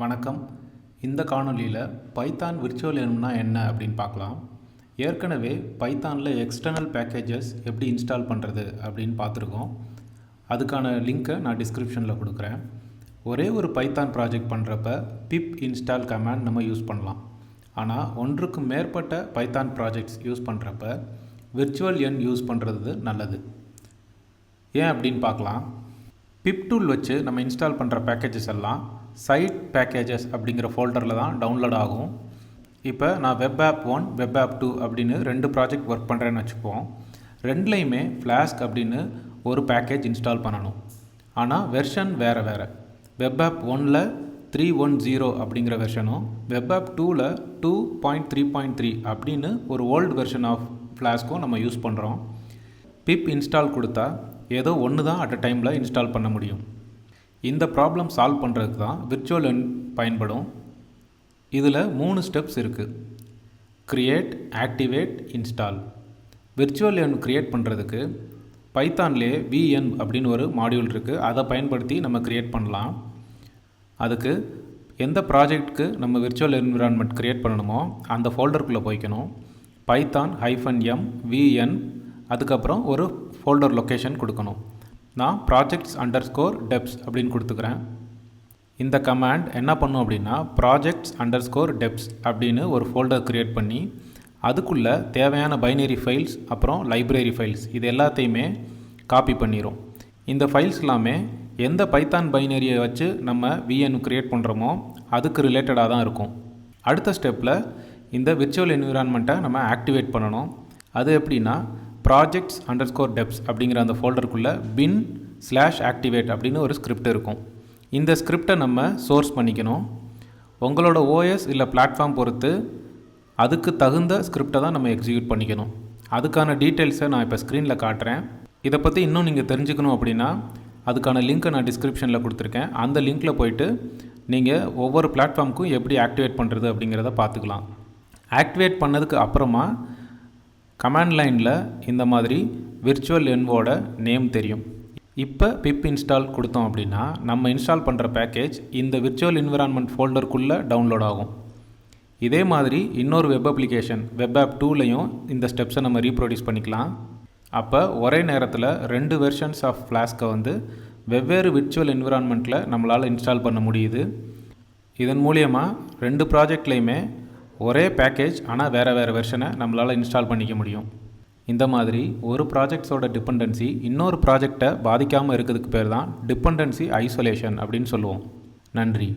வணக்கம். இந்த காணொலியில் பைத்தான் விர்ச்சுவல் எனும்னா என்ன அப்படின்னு பார்க்கலாம். ஏற்கனவே பைத்தானில் எக்ஸ்டர்னல் பேக்கேஜஸ் எப்படி இன்ஸ்டால் பண்ணுறது அப்படின்னு பார்த்துருக்கோம். அதுக்கான லிங்க்கை நான் டிஸ்கிரிப்ஷனில் கொடுக்குறேன். ஒரே ஒரு பைத்தான் ப்ராஜெக்ட் பண்ணுறப்ப பிப் இன்ஸ்டால் கமாண்ட் நம்ம யூஸ் பண்ணலாம். ஆனால் ஒன்றுக்கு மேற்பட்ட பைத்தான் ப்ராஜெக்ட்ஸ் யூஸ் பண்ணுறப்ப விர்ச்சுவல் எண் யூஸ் பண்ணுறது நல்லது. ஏன் அப்படின்னு பார்க்கலாம். பிப் டூல் வச்சு நம்ம இன்ஸ்டால் பண்ணுற பேக்கேஜஸ் எல்லாம் சைட் பேக்கேஜஸ் அப்படிங்கிற ஃபோல்டரில் தான் டவுன்லோட் ஆகும். இப்போ நான் web app one web app two அப்படின்னு ரெண்டு ப்ராஜெக்ட் ஒர்க் பண்ணுறேன்னு வச்சுப்போம் ரெண்டுலேயுமே ஃப்ளாஸ்க் அப்படின்னு ஒரு பேக்கேஜ் இன்ஸ்டால் பண்ணணும். ஆனால் வெர்ஷன் வேறு வேறு. வெப் ஆப் ஒனில் த்ரீ ஒன் ஜீரோ அப்படிங்கிற வெர்ஷனும் வெப் ஆப் டூவில் two point three point three அப்படின்னு ஒரு ஓல்டு வெர்ஷன் ஆஃப் ஃப்ளாஸ்க்கும் நம்ம யூஸ் பண்ணுறோம் பிப் இன்ஸ்டால் கொடுத்தா ஏதோ ஒன்று தான் அட் அ டைமில் இன்ஸ்டால் பண்ண முடியும். இந்த ப்ராப்ளம் சால்வ் பண்ணுறதுக்கு தான் விர்ச்சுவல் எண் பயன்படும். இதில் மூணு ஸ்டெப்ஸ் இருக்குது create activate install virtual env create பண்ணுறதுக்கு பைத்தான்லேயே விஎன் அப்படின்னு ஒரு மாடியூல் இருக்குது அதை பயன்படுத்தி நம்ம க்ரியேட் பண்ணலாம். அதுக்கு எந்த ப்ராஜெக்ட்க்கு நம்ம விர்ச்சுவல் என்விரான்மெண்ட் க்ரியேட் பண்ணணுமோ அந்த ஃபோல்டருக்குள்ளே போய்க்கணும். பைத்தான் ஹைஃபன் எம் விஎன் அதுக்கப்புறம் ஒரு ஃபோல்டர் லொக்கேஷன் கொடுக்கணும். நான் ப்ராஜெக்ட்ஸ் அண்டர் ஸ்கோர் டெப்ஸ் அப்படின்னு கொடுத்துக்கிறேன். இந்த கமாண்ட் என்ன பண்ணும் அப்படின்னா ப்ராஜெக்ட்ஸ் அண்டர் ஸ்கோர் டெப்ஸ் அப்படின்னு ஒரு ஃபோல்டர் க்ரியேட் பண்ணி அதுக்குள்ளே தேவையான பைனரி ஃபைல்ஸ் அப்புறம் லைப்ரரி ஃபைல்ஸ் இது எல்லாத்தையுமே காப்பி பண்ணிடும் இந்த ஃபைல்ஸ் எல்லாமே எந்த பைத்தான் பைனரியை வச்சு நம்ம விஎன் க்ரியேட் பண்ணுறோமோ அதுக்கு ரிலேட்டடாக தான் இருக்கும். அடுத்த ஸ்டெப்பில் இந்த விர்ச்சுவல் என்விரான்மெண்ட்டை நம்ம ஆக்டிவேட் பண்ணணும். அது எப்படின்னா ப்ராஜெக்ட்ஸ் அண்டர் ஸ்கோர் டெப்ஸ் அப்படிங்கிற அந்த ஃபோல்டருக்குள்ளே பின் ஸ்லாஷ் ஆக்டிவேட் அப்படின்னு ஒரு ஸ்கிரிப்ட் இருக்கும். இந்த ஸ்கிரிப்டை நம்ம சோர்ஸ் பண்ணிக்கணும். உங்களோட ஓஎஸ் இல்லை பிளாட்ஃபார்ம் பொறுத்து அதுக்கு தகுந்த ஸ்கிரிப்டை தான் நம்ம எக்ஸிக்யூட் பண்ணிக்கணும். அதுக்கான டீட்டெயில்ஸை நான் இப்போ ஸ்க்ரீனில் காட்டுறேன். இதை பற்றி இன்னும் நீங்கள் தெரிஞ்சுக்கணும் அப்படின்னா அதுக்கான லிங்க்கை நான் டிஸ்கிரிப்ஷனில் கொடுத்துருக்கேன். அந்த லிங்க்கில் போயிட்டு நீங்கள் ஒவ்வொரு பிளாட்ஃபார்முக்கும் எப்படி ஆக்டிவேட் பண்ணுறது அப்படிங்கிறத பார்த்துக்கலாம். ஆக்டிவேட் பண்ணதுக்கு அப்புறமா கமாண்ட் லைனில் இந்த மாதிரி விர்ச்சுவல் என்வோட நேம் தெரியும். இப்போ பிப் இன்ஸ்டால் கொடுத்தோம் அப்படின்னா நம்ம இன்ஸ்டால் பண்ணுற பேக்கேஜ் இந்த விர்ச்சுவல் என்விரான்மெண்ட் ஃபோல்டருக்குள்ளே டவுன்லோட் ஆகும். இதே மாதிரி இன்னொரு வெப் அப்ளிகேஷன் வெப் ஆப் டூலையும் இந்த ஸ்டெப்ஸை நம்ம ரீப்ரொடியூஸ் பண்ணிக்கலாம். அப்போ ஒரே நேரத்தில் ரெண்டு வெர்ஷன்ஸ் ஆஃப் ஃப்ளாஸ்க்கை வந்து வெவ்வேறு விர்ச்சுவல் என்விரான்மெண்ட்டில் நம்மளால் இன்ஸ்டால் பண்ண முடியுது. இதன் மூலியமாக ரெண்டு ப்ராஜெக்ட்லேயுமே ஒரே பேக்கேஜ் ஆனால் வேறு வேறு வெர்ஷனை நம்மளால் இன்ஸ்டால் பண்ணிக்க முடியும். இந்த மாதிரி ஒரு ப்ராஜெக்ட்ஸோட டிபெண்டன்சி இன்னொரு ப்ராஜெக்டை பாதிக்காமல் இருக்கிறதுக்கு பேர் தான் டிபெண்டன்சி ஐசோலேஷன் அப்படின்னு சொல்லுவோம். நன்றி.